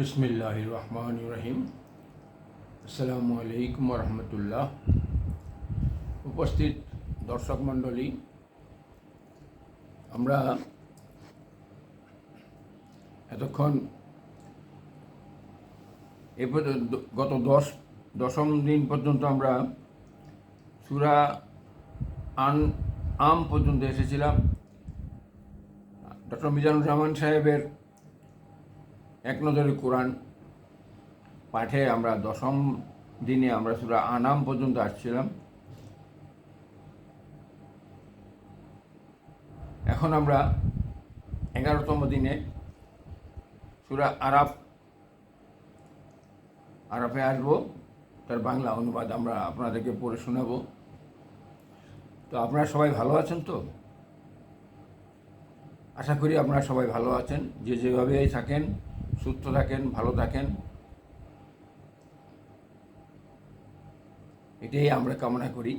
বিসমিল্লাহ রহমান রহিম আসসালামু আলাইকুম রহমতুল্লাহ উপস্থিত দর্শক মণ্ডলী, আমরা এতক্ষণ এ গত দশ, দশম দিন পর্যন্ত আমরা সুরা আন, আম পর্যন্ত এসেছিলাম। ডক্টর মিজানুর রহমান সাহেবের এক নজরে কোরআন পাঠে আমরা দশম দিনে আমরা সুরা আনাম পর্যন্ত আসছিলাম। এখন আমরা এগারোতম দিনে সুরা আরাফ, আরাফে আসব। তার বাংলা অনুবাদ আমরা আপনাদেরকে পড়ে শোনাবো। তো আপনারা সবাই ভালো আছেন তো? আশা করি আপনারা সবাই ভালো আছেন। যে যেভাবেই থাকেন সুস্থ থাকেন, ভালো থাকেন। এটাই আমরা কামনা করি।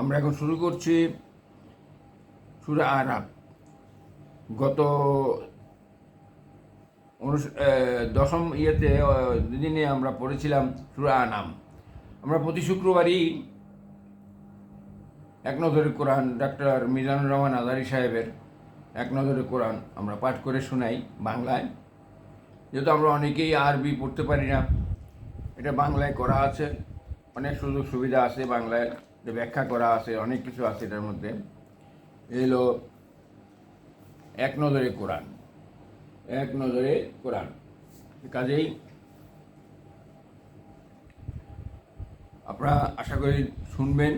আমরা এখন শুরু করছি সুরা আরাব গত দশম ইয়েতে দিনে আমরা পড়েছিলাম সুরা আনাম। আমরা প্রতি শুক্রবারই এক নজরে কোরআন ডাক্তার মিজানুর রহমান আজারি সাহেবের এক নজরে কোরআন আমরা পাঠ করে শোনাই বাংলায়। যেহেতু আমরা অনেকেই আরবি পড়তে পারি না, এটা বাংলায় করা আছে, অনেক সুযোগ সুবিধা আছে বাংলায়, যে ব্যাখ্যা করা আছে, অনেক কিছু আছে এটার মধ্যে। এই হলো এক নজরে কোরআন, এক নজরে কোরআন। কাজেই আপনারা আশা করি শুনবেন,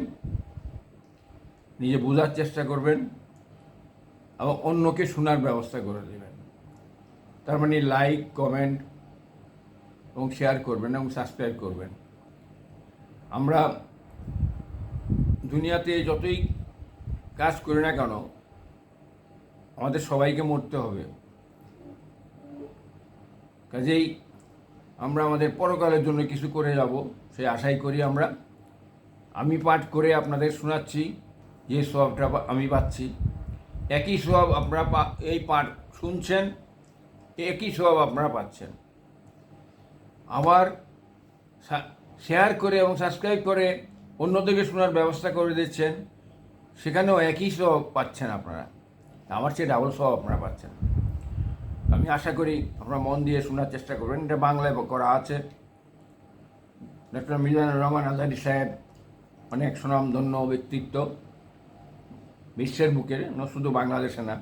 নিজে বোঝার চেষ্টা করবেন। অন্যকে শোনার ব্যবস্থা করে দেবেন। তার মানে লাইক কমেন্ট এবং শেয়ার করবেন এবং সাবস্ক্রাইব করবেন। আমরা দুনিয়াতে যতই কাজ করি না কেন, আমাদের সবাইকে মরতে হবে। কাজেই আমরা আমাদের পরকালের জন্য কিছু করে যাব, সেই আশাই করি আমরা। আমি পাঠ করে আপনাদের শোনাচ্ছি, যে সবটা আমি পাচ্ছি। একই সব আপনারা এই পাঠ শুনছেন, একই সব আপনারা পাচ্ছেন। আবার শেয়ার করে এবং সাবস্ক্রাইব করে অন্যদেরকে শোনার ব্যবস্থা করে দিচ্ছেন, সেখানেও একই সব পাচ্ছেন আপনারা। আমার চেয়ে ডাবল সব আপনারা পাচ্ছেন। আমি আশা করি আপনারা মন দিয়ে শোনার চেষ্টা করবেন। এটা বাংলায় করা আছে। ডক্টর মিজানুর রহমান আজারি সাহেব অনেক সুনামধন্য ব্যক্তিত্ব। বিশ্বের বুকে না শুধু বাংলাদেশে না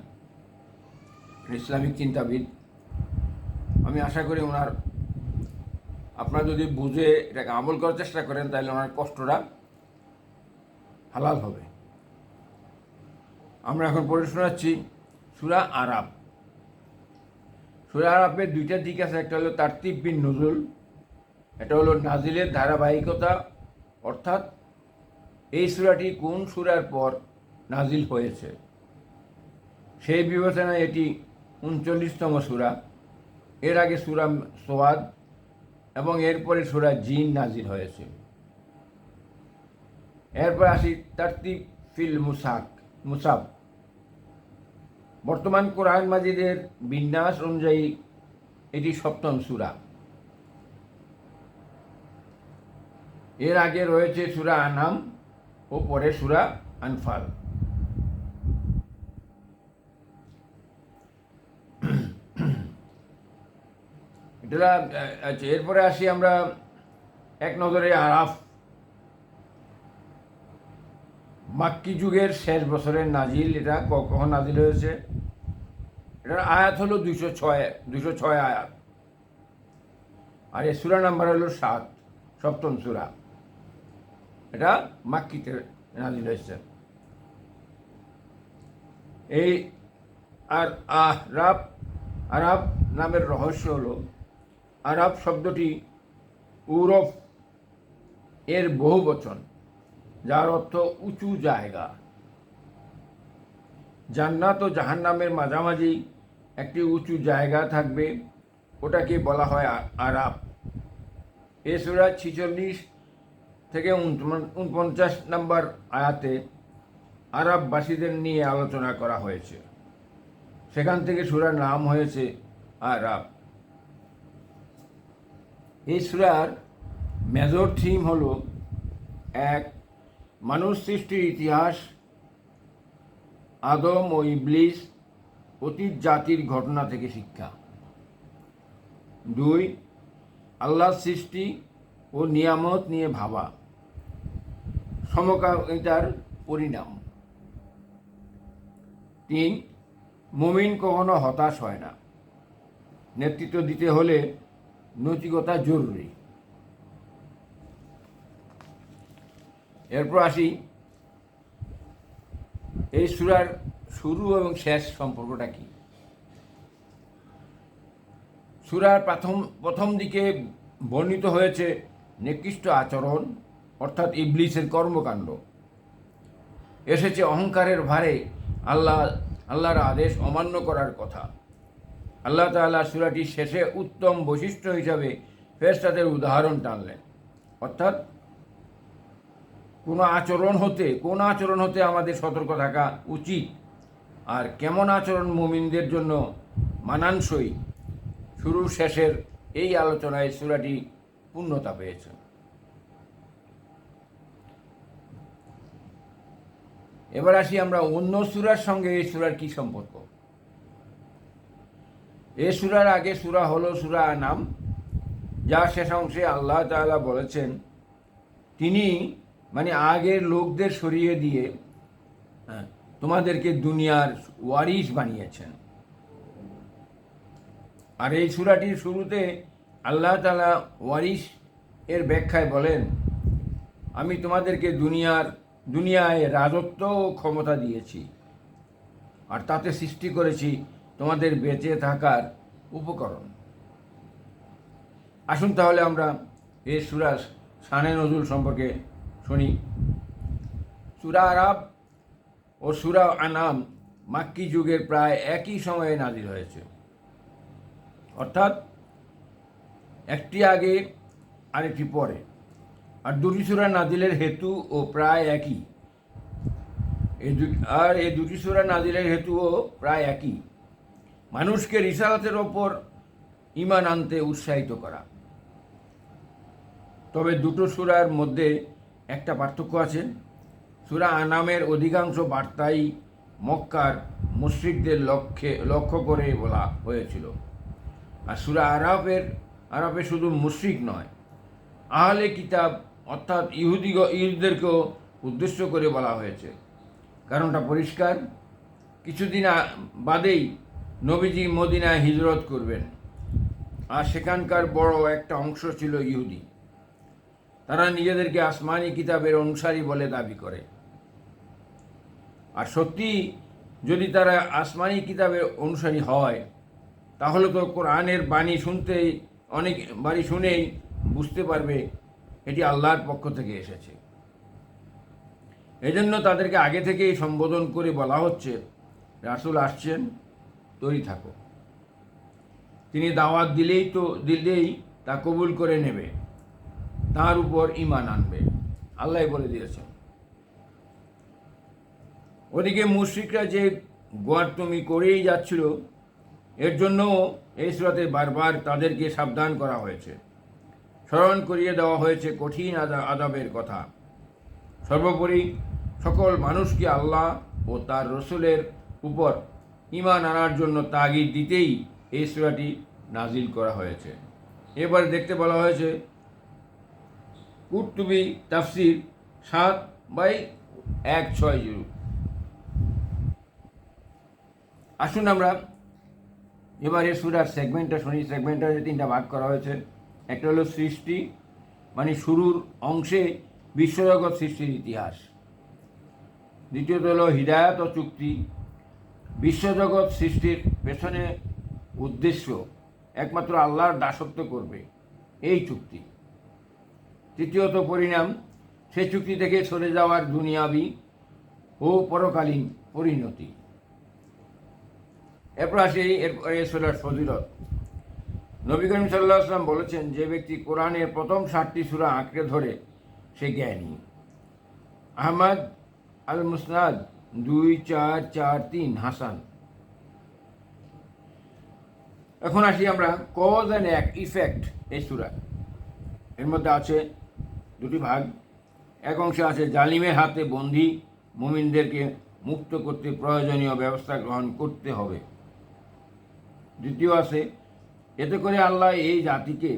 ইসলামিক চিন্তাবিদ। আমি আশা করি ওনার, আপনারা যদি বুঝে এটাকে আমল করার চেষ্টা করেন, তাহলে ওনার কষ্টটা হালাল হবে। আমরা এখন পড়ে শোনাচ্ছি সুরা আরাব সুরা আরাবের দুইটা দিক আছে, একটা হলো তার তিব্বিন নজরুল এটা হলো নাজিলের ধারাবাহিকতা, অর্থাৎ এই সুরাটি কোন সুরার পর নাজিল হয়েছে। সেই বিবেচনায় এটি উনচল্লিশতম সুরা। এর আগে সুরা সোয়াদ এবং এরপরে সুরা জিন নাজিল হয়েছে। এরপর আসি তার্তিব ফিল মুসাক, মুসাব। বর্তমান কোরআন মাজিদের বিন্যাস অনুযায়ী এটি সপ্তম সুরা। এর আগে রয়েছে সুরা আনাম ও পরে সুরা আনফাল। এটা আচ্ছা এরপরে আসি আমরা এক নজরে আরাফ। মাক্কি যুগের শেষ বছরের নাজিল, এটা কখন নাজিল হয়েছে? এটার আয়াত হলো দুইশো ছয় দুইশো ছয় আয়াত। আর এর সুরা নাম্বার হলো সাত, সপ্তম সুরা। এটা মাক্কিতে নাজিল হয়েছে। এই আর আহ আহরাব আরব নামের রহস্য হলো আরব শব্দটি উরফ এর বহু বচন, যার অর্থ উঁচু জায়গা। জান্নাত ও জাহান্নামের মাঝামাঝি একটি উঁচু জায়গা থাকবে, ওটাকে বলা হয় আরাব। এ সুরা ছিচল্লিশ থেকে উনপঞ্চাশ নম্বর আয়াতে আরববাসীদের নিয়ে আলোচনা করা হয়েছে। সেখান থেকে সুরার নাম হয়েছে আরাব। এই সুরার মেজর থিম হল এক মানুষ সৃষ্টির ইতিহাস, আদম ও ইবলিস অতীত জাতির ঘটনা থেকে শিক্ষা। দুই আল্লাহ সৃষ্টি ও নিয়ামত নিয়ে ভাবা। সমকামিতার পরিণাম। তিন, মুমিন কখনো হতাশ হয় না। নেতৃত্ব দিতে হলে নৈতিকতা জরুরি। এরপর আসি, এই সুরার শুরু এবং শেষ সম্পর্কটা কি? সুরার প্রথম প্রথম দিকে বর্ণিত হয়েছে নিকৃষ্ট আচরণ, অর্থাৎ ইবলিসের কর্মকাণ্ড। এসেছে অহংকারের ভারে আল্লাহ, আল্লাহর আদেশ অমান্য করার কথা। আল্লাহ তাআলা সুরাটির শেষে উত্তম বৈশিষ্ট্য হিসাবে ফেরেশতাদের উদাহরণ টানলেন। অর্থাৎ, কোনো আচরণ হতে, কোন আচরণ হতে আমাদের সতর্ক থাকা উচিত। আর কেমন আচরণ মুমিনদের জন্য মানানসই শুরু শেষের এই আলোচনায় সুরাটি পূর্ণতা পেয়েছে। এবার আসি আমরা অন্য সুরার সঙ্গে এই সুরার কি সম্পর্ক। এ সুরার আগে সুরা হলো সুরা নাম যা শেষ অংশে আল্লাহ তাআলা বলেছেন তিনি মানে আগের লোকদের সরিয়ে দিয়ে হ্যাঁ, তোমাদেরকে দুনিয়ার ওয়ারিস বানিয়েছেন। আর এই সুরাটির শুরুতে আল্লাহ তালা ওয়ারিস এর ব্যাখ্যায় বলেন আমি তোমাদেরকে দুনিয়ার দুনিয়ায় রাজত্ব ও ক্ষমতা দিয়েছি আর তাতে সৃষ্টি করেছি তোমাদের বেঁচে থাকার উপকরণ। আসুন তাহলে আমরা এই সুরা শানে নজরুল সম্পর্কে শুনি। সুরা আরাব ও সুরা আনাম মাক্কি যুগের প্রায় একই সময়ে নাজির হয়েছে। অর্থাৎ একটি আগে, আরেকটি পরে। আর দুটি সুরা নাজিলের হেতু ও প্রায় একই। এই আর এই দুটি সুরা নাজিলের হেতুও প্রায় একই। মানুষকে রিসালাতের ওপর ইমান আনতে উৎসাহিত করা। তবে দুটো সুরার মধ্যে একটা পার্থক্য আছে। সুরা আনামের অধিকাংশ বার্তাই মক্কার মুশ্রিকদের লক্ষ্যে, লক্ষ্য করে বলা হয়েছিল। আর সুরা আরবের আরবে শুধু মুশ্রিক নয়, আহলে কিতাব অর্থাৎ ইহুদি, ইহুদিদেরকেও উদ্দেশ্য করে বলা হয়েছে। কারণটা পরিষ্কার। কিছুদিন বাদেই নবীজি মদিনায় হিজরত করবেন। আর সেখানকার বড় একটা অংশ ছিল ইহুদি। তারা নিজেদেরকে আসমানি কিতাবের অনুসারী বলে দাবি করে। আর সত্যি যদি তারা আসমানি কিতাবের অনুসারী হয়, তাহলে তো কোরআনের বাণী শুনতেই, অনেক বাণী শুনেই বুঝতে পারবে এটি আল্লাহর পক্ষ থেকে এসেছে। এজন্য তাদেরকে আগে থেকেই সম্বোধন করে বলা হচ্ছে, রাসূল আসছেন তৈরি থাকো। তিনি দাওয়াত দিলেই তো, দিলেই তা কবুল করে নেবে। তার উপর ইমান আনবে। আল্লাহ বলে দিয়েছেন। ওদিকে মুশ্রিকরা যে গোয়ার্তমি করেই যাচ্ছিল, এর জন্য এই সুরাতে বারবার তাদেরকে সাবধান করা হয়েছে। স্মরণ করিয়ে দেওয়া হয়েছে কঠিন আদাবের কথা। সর্বোপরি সকল মানুষকে আল্লাহ ও তার রসুলের উপর ইমান আনার জন্য তাগিদ দিতেই এই সুরাটি নাজিল করা হয়েছে। এবার দেখতে বলা হয়েছে, কুর্তুবি তাফসির সাত বাই এক ছয় জিরো আসুন আমরা এবার এবারে সুরার সেগমেন্টটা শুনি। সেগমেন্টটা তিনটা ভাগ করা হয়েছে, একটা হলো সৃষ্টি মানে শুরুর অংশে বিশ্বজগৎ সৃষ্টির ইতিহাস। দ্বিতীয়ত হলো হৃদায়ত ও চুক্তি। বিশ্বজগৎ সৃষ্টির পেছনে উদ্দেশ্য একমাত্র আল্লাহর দাসত্ব করবে। এই চুক্তি। তৃতীয়ত পরিণাম, সে চুক্তি থেকে সরে যাওয়ার দুনিয়াবি ও পরকালীন পরিণতি। এরপর আসি এরপরে সুরার ফজিলত। নবী করিম সাল্লাহ আসলাম বলেছেন, যে ব্যক্তি কোরআনের প্রথম ষাটটি সুরা আঁকড়ে ধরে, সে জ্ঞানী। আহমদ আল মুসনাদ দুই চার চার তিন, হাসান। এখন আসি আমরা কজ অ্যান্ড এক ইফেক্ট এই সুরা। এর মধ্যে আছে দুটি ভাগ। এক অংশে আছে জালিমের হাতে বন্দি মুমিনদেরকে মুক্ত করতে প্রয়োজনীয় ব্যবস্থা গ্রহণ করতে হবে। দ্বিতীয় আছে, এতে করে আল্লাহ এই জাতিকে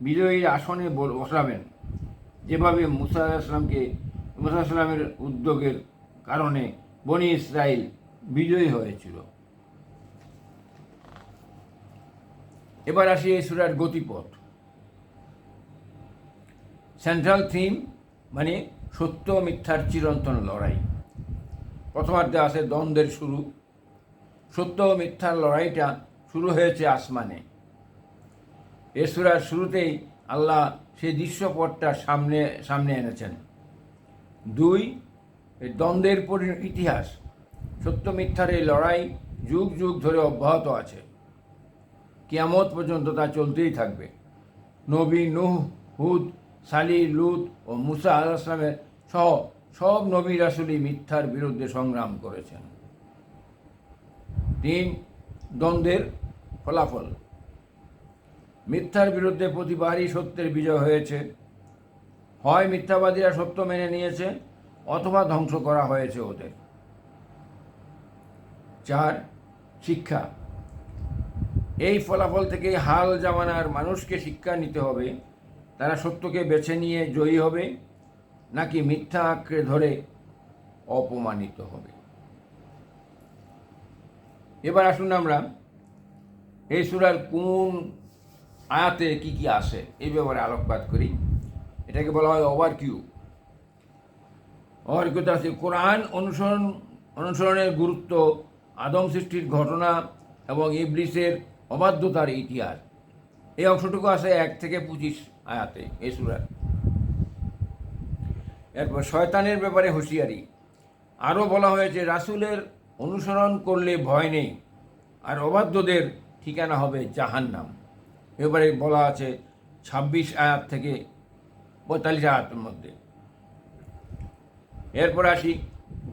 বিজয়ীর আসনে বসাবেন। যেভাবে মুসা আসলামকে মুসা আসলামের উদ্যোগের কারণে বনি ইসরায়েল বিজয়ী হয়েছিল। এবার আসি এই সুরার গতিপথ। সেন্ট্রাল থিম মানে সত্য মিথ্যার চিরন্তন লড়াই। প্রথমার্ধে আছে দ্বন্দ্বের শুরু। সত্য ও মিথ্যার লড়াইটা শুরু হয়েছে আসমানে। এ সুরার শুরুতেই আল্লাহ সেই দৃশ্যপটটা সামনে সামনে এনেছেন। দুই এই দ্বন্দ্বের ইতিহাস। সত্য মিথ্যার এই লড়াই যুগ যুগ ধরে অব্যাহত আছে। কিয়ামত পর্যন্ত তা চলতেই থাকবে। নবী নুহ, হুদ, সালি, লুত ও মুসা আল আসলামের সহ সব নবী রাসুলি মিথ্যার বিরুদ্ধে সংগ্রাম করেছেন। তিন, দ্বন্দ্বের ফলাফল। মিথ্যার বিরুদ্ধে প্রতিবারই সত্যের বিজয় হয়েছে। হয় মিথ্যাবাদীরা সত্য মেনে নিয়েছে অথবা ধ্বংস করা হয়েছে ওদের। চার, শিক্ষা। এই ফলাফল থেকে হাল জামানার মানুষকে শিক্ষা নিতে হবে, তারা সত্যকে বেছে নিয়ে জয়ী হবে, নাকি মিথ্যা আঁকড়ে ধরে অপমানিত হবে। এবার আসুন আমরা এই সুরার কোন আয়াতে কি কি আসে, এই ব্যাপারে আলোকপাত করি। এটাকে বলা হয় ওভার কিউ ওভার কিউতে আছে কোরআন অনুসরণ অনুসরণের গুরুত্ব আদম সৃষ্টির ঘটনা এবং ইবলিসের অবাধ্যতার ইতিহাস এই অংশটুকু আছে এক থেকে পঁচিশ আয়াতে, এই এরপর শয়তানের ব্যাপারে হুঁশিয়ারি। আরও বলা হয়েছে, রাসুলের অনুসরণ করলে ভয় নেই, আর অবাধ্যদের ঠিকানা হবে জাহান্নাম। এবারে বলা আছে ছাব্বিশ আয়াত থেকে পঁয়তাল্লিশ আয়াতের মধ্যে। এরপর আসি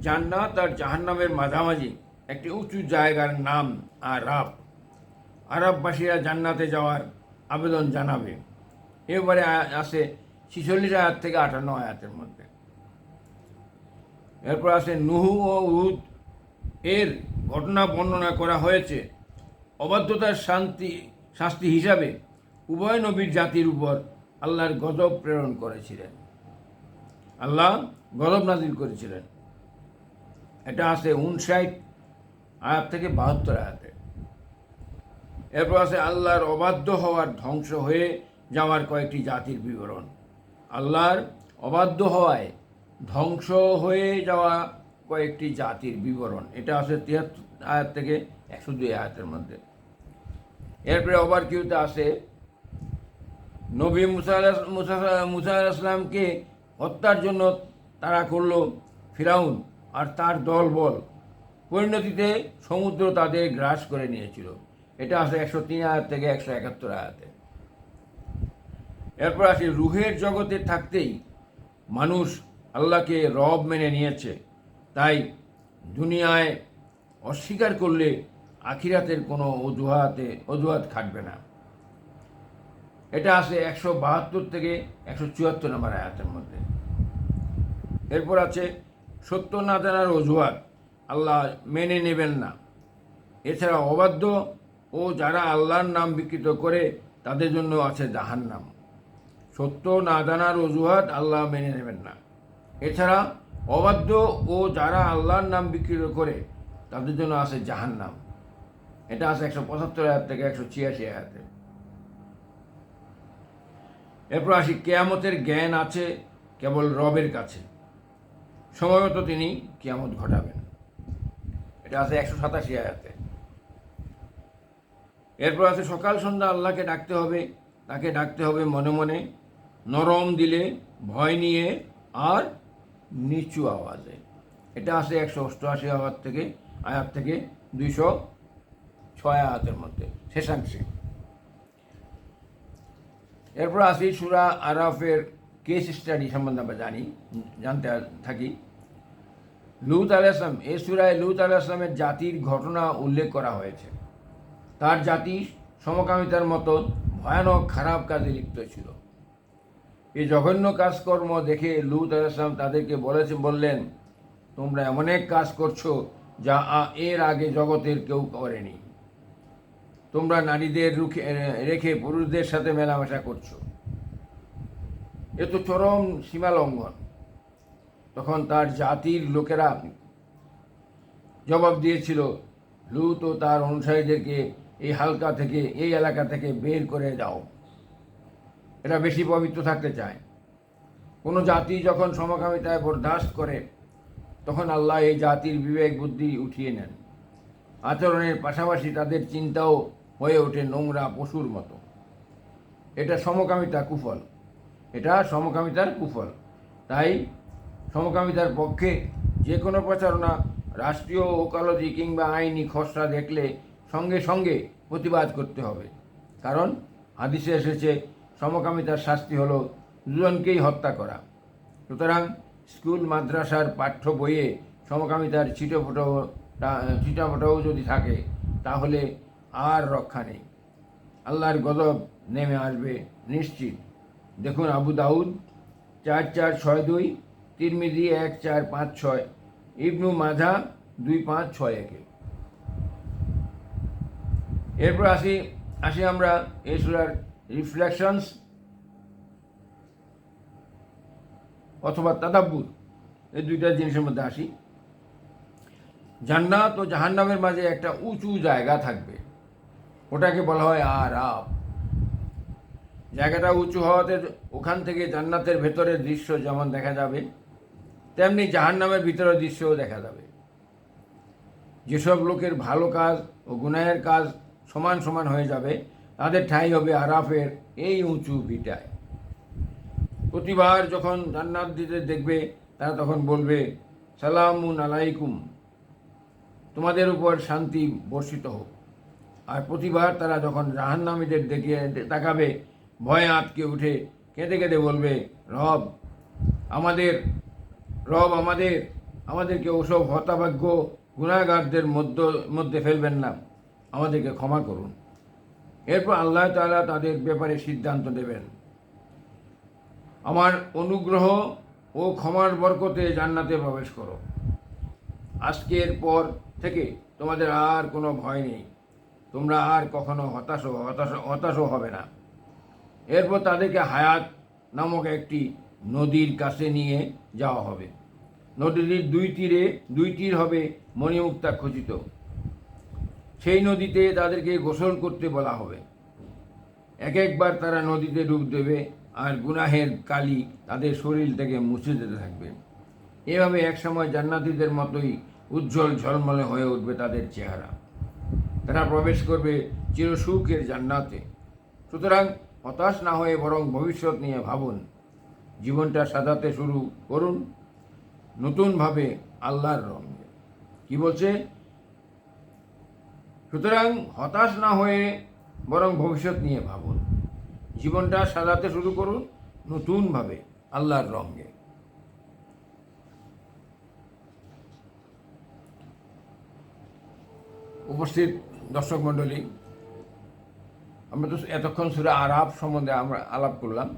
জান্নাত আর জাহান্নামের মাঝামাঝি। একটি উঁচু জায়গার নাম আরাব। আরববাসীরা জান্নাতে যাওয়ার আবেদন জানাবে। এবারে আসে ছিচল্লিশ আয়াত থেকে আটান্ন আয়াতের মধ্যে। এরপর আসে নুহু ও উহুদ। এর ঘটনা বর্ণনা করা হয়েছে অবাধ্যতার শান্তি, শাস্তি হিসাবে উভয় নবীর জাতির উপর আল্লাহর গজব প্রেরণ করেছিলেন। আল্লাহ গজব নাজিল করেছিলেন। এটা আছে উনষাট আয়াত থেকে বাহাত্তর আয়াতে। এরপর আছে আল্লাহর অবাধ্য হওয়ার ধ্বংস হয়ে যাওয়ার কয়েকটি জাতির বিবরণ। আল্লাহর অবাধ্য হওয়ায় ধ্বংস হয়ে যাওয়া কয়েকটি জাতির বিবরণ। এটা আছে তিয়াত্তর আয়াত থেকে একশো দুই আয়াতের মধ্যে। এরপরে ওভার কিউতে আছে, নবী মুসা মুসা মুসা আসলামকে হত্যার জন্য তারা করল ফিরাউন আর তার দল বল। পরিণতিতে সমুদ্র তাদের গ্রাস করে নিয়েছিল। এটা আছে একশো তিন আয়াত থেকে একশো একাত্তর আয়াতে। এরপর আসি রুহের জগতে থাকতেই মানুষ আল্লাহকে রব মেনে নিয়েছে। তাই দুনিয়ায় অস্বীকার করলে আখিরাতের কোনো অজুহাতে অজুহাত খাটবে না। এটা আছে একশো বাহাত্তর থেকে একশো চুয়াত্তর নম্বর আয়াতের মধ্যে। এরপর আছে সত্য না জানার অজুহাত আল্লাহ মেনে নেবেন না। এছাড়া অবাধ্য ও যারা আল্লাহর নাম বিকৃত করে, তাদের জন্য আছে জাহান্নাম। সত্য না জানার অজুহাত আল্লাহ মেনে নেবেন না। এছাড়া অবাধ্য ও যারা আল্লাহর নাম বিকৃত করে, তাদের জন্য আছে জাহান্নাম। এটা আছে একশো পঁচাত্তর হাজার থেকে একশো ছিয়াশি হাজারে এরপর আসি, কেয়ামতের জ্ঞান আছে কেবল রবের কাছে। সময়মতো তিনি কেয়ামত ঘটাবেন। এটা আছে একশো সাতাশি আয়াতে। এরপর আছে, সকাল সন্ধ্যা আল্লাহকে ডাকতে হবে, তাকে ডাকতে হবে মনে মনে, নরম দিলে ভয় নিয়ে আর নিচু আওয়াজে। এটা আছে একশো অষ্টআশি আওয়াজ থেকে, আয়াত থেকে দুইশো ছয় আয়াতের মধ্যে, শেষাংশে। এরপর আসি সুরা আরাফের কেস স্টাডি সম্বন্ধে আমরা জানি, জানতে থাকি। লুত আলাইসলাম এই সুরায় লুত আলাইসলামের জাতির ঘটনা উল্লেখ করা হয়েছে। তার জাতি সমকামিতার মতো ভয়ানক খারাপ কাজে লিপ্ত ছিল। এই জঘন্য কাজকর্ম দেখে লুত আলাইসলাম তাদেরকে বলেছে, বললেন, তোমরা এমন এক কাজ করছ যা এর আগে জগতের কেউ করেনি। তোমরা নারীদের রুখে রেখে পুরুষদের সাথে মেলামেশা করছ। এ তো চরম সীমা লঙ্ঘন তখন তার জাতির লোকেরা জবাব দিয়েছিল, লুত ও তার অনুসারীদেরকে এই হালকা থেকে, এই এলাকা থেকে বের করে দাও। এরা বেশি পবিত্র থাকতে চায়। কোনো জাতি যখন সমকামিতায় বরদাস্ত করে, তখন আল্লাহ এই জাতির বিবেক বুদ্ধি উঠিয়ে নেন। আচরণের পাশাপাশি তাদের চিন্তাও হয়ে ওঠে নোংরা পশুর মতো। এটা সমকামিতা কুফল। এটা সমকামিতার কুফল। তাই সমকামিতার পক্ষে যে কোনো প্রচারণা, রাষ্ট্রীয় ওকালতি কিংবা আইনি খসড়া দেখলে সঙ্গে সঙ্গে প্রতিবাদ করতে হবে। কারণ হাদিসে এসেছে, সমকামিতার শাস্তি হলো দুজনকেই হত্যা করা। সুতরাং স্কুল, মাদ্রাসার পাঠ্য বইয়ে সমকামিতার ছিটোফোটো ছিটাফোটাও যদি থাকে, তাহলে আর রক্ষা নেই। আল্লাহর গজব নেমে আসবে নিশ্চিত। দেখুন আবু দাউদ, চার চার ছয় দুই, তিরমিজি এক চার পাঁচ ছয়, ইবনু মাঝা দুই পাঁচ ছয় একে। এরপর আসি আসি আমরা এই সুরার রিফ্লেকশনস অথবা তাদাব্বুর। এই দুইটা জিনিসের মধ্যে আসি। জান্নাত ও জাহান্নামের মাঝে একটা উঁচু জায়গা থাকবে। ওটাকে বলা হয় আর আপ জায়গাটা উঁচু হওয়াতে ওখান থেকে জান্নাতের ভেতরের দৃশ্য যেমন দেখা যাবে, তেমনি জাহান্নামের ভিতরের দৃশ্যও দেখা যাবে। যেসব লোকের ভালো কাজ ও গুনাহের কাজ সমান সমান হয়ে যাবে, তাদের ঠাঁই হবে আরাফের এই উঁচু ভিটায় প্রতিবার যখন জান্নাত দিতে দেখবে, তারা তখন বলবে, সালামুন আলাইকুম। তোমাদের উপর শান্তি বর্ষিত হোক। আর প্রতিবার তারা যখন জাহান্নামীদের দেখে তাকাবে, ভয়ে আটকে উঠে কেঁদে কেঁদে বলবে, রব, আমাদের রব আমাদের, আমাদেরকে ওসব হতাভাগ্য গুণাগারদের মধ্য, মধ্যে ফেলবেন না। আমাদেরকে ক্ষমা করুন। এরপর আল্লাহ তাআলা তাদের ব্যাপারে সিদ্ধান্ত দেবেন আমার অনুগ্রহ ও ক্ষমার বরকতে জান্নাতে প্রবেশ করো। আজকের পর থেকে তোমাদের আর কোনো ভয় নেই। তোমরা আর কখনো হতাশ হতাশ হতাশও হবে না। এরপর তাদেরকে হায়াত নামক একটি নদীর কাছে নিয়ে যাওয়া হবে। নদীটির দুই তীরে দুই তীর হবে মণিমুক্তা খচিত। সেই নদীতে তাদেরকে গোসল করতে বলা হবে। এক একবার তারা নদীতে ডুব দেবে আর গুনাহের কালি তাদের শরীর থেকে মুছে যেতে থাকবে। এভাবে একসময় জান্নাতীদের মতোই উজ্জ্বল ঝলমলে হয়ে উঠবে তাদের চেহারা। তারা প্রবেশ করবে চিরসুখের জান্নাতে। সুতরাং হতাশ না হয়ে বরং ভবিষ্যৎ নিয়ে ভাবুন। জীবনটা সাজাতে শুরু করুন। নতুনভাবে আল্লাহর রঙে। কি বলছে? সুতরাং হতাশ না হয়ে বরং ভবিষ্যৎ নিয়ে ভাবুন। জীবনটা সাজাতে শুরু করুন নতুনভাবে আল্লাহর রঙে। উপস্থিত দর্শক মণ্ডলী, আমরা তো এতক্ষণ সুরা আরাব সম্বন্ধে আমরা আলাপ করলাম।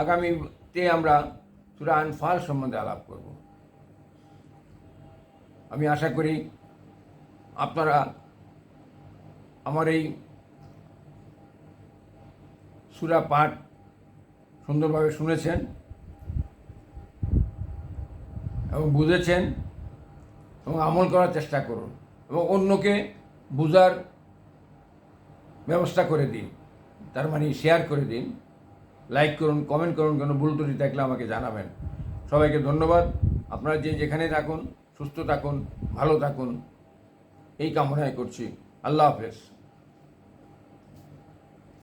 আগামীতে আমরা সুরা আনফাল সম্বন্ধে আলাপ করব। আমি আশা করি আপনারা আমার এই সুরা পাঠ সুন্দরভাবে শুনেছেন এবং বুঝেছেন এবং আমল করার চেষ্টা করুন। এবং অন্যকে বুঝার ব্যবস্থা করে দিন। তার মানে শেয়ার করে দিন। লাইক করুন কমেন্ট করুন, কোনো ভুল ত্রুটি থাকলে আমাকে জানাবেন। সবাইকে ধন্যবাদ। আপনারা যে যেখানে থাকুন, সুস্থ থাকুন, ভালো থাকুন। এই কামনায় করছি। আল্লাহ হাফেজ।